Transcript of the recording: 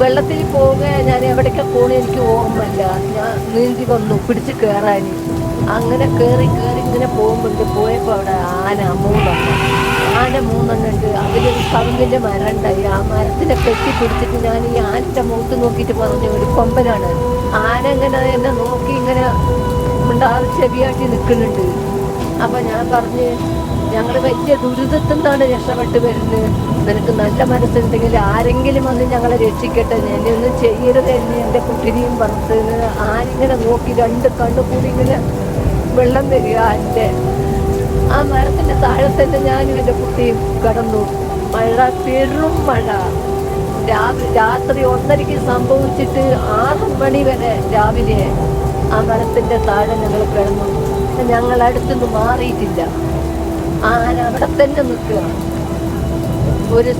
വെള്ളത്തിൽ പോവുക ഞാൻ എവിടേക്ക് പോണ എനിക്ക് ഓർമ്മയില്ല. ഞാൻ നീന്തി വന്നു പിടിച്ച് കയറാൻ അങ്ങനെ കയറി കയറി ഇങ്ങനെ പോകുമ്പോൾ പോയപ്പോൾ അവിടെ ആന മൂന്നെണ്ണം. ആന മൂന്നെണ്ണം ഉണ്ട്. അതിലൊരു കവിഞ്ഞിന്റെ മരം ഉണ്ടായി ആ മരത്തിനെ കെട്ടി പിടിച്ചിട്ട് ഞാൻ ഈ ആനന്റെ മുഖത്ത് നോക്കിയിട്ട് പറഞ്ഞു ഒരു കൊമ്പനാണ്. ആന ഇങ്ങനെ എന്നെ നോക്കി ഇങ്ങനെ ഉണ്ടാകും ചെവിയാട്ടി നിൽക്കുന്നുണ്ട്. അപ്പം ഞാൻ പറഞ്ഞ് ഞങ്ങൾ വലിയ ദുരിതത്തിൽ നിന്നാണ് രക്ഷപ്പെട്ട് വരുന്നത്. നിനക്ക് നല്ല മനസ്സുണ്ടെങ്കിൽ ആരെങ്കിലും വന്ന് ഞങ്ങളെ രക്ഷിക്കട്ടെ. എന്നെ ഒന്നും ചെയ്യരുത്. എന്നെ എന്റെ കുട്ടിനെയും പറഞ്ഞത് ആരിങ്ങനെ നോക്കി രണ്ട് കണ്ണു കൂടി ഇങ്ങനെ വെള്ളം വരിക എന്റെ ആ മരത്തിന്റെ താഴെ തന്നെ ഞാനും എന്റെ കുട്ടിയും കടന്നു. മഴ പെരും മഴ. രാവിലെ രാത്രി ഒന്നരയ്ക്ക് സംഭവിച്ചിട്ട് ആറ് മണി വരെ രാവിലെ ആ മരത്തിന്റെ താഴെ ഞങ്ങൾ കിടന്നു. ഞങ്ങൾ അടുത്തുനിന്ന് മാറിയിട്ടില്ല. ആന അവിടെ തന്നെ നിൽക്കുക. ഒരു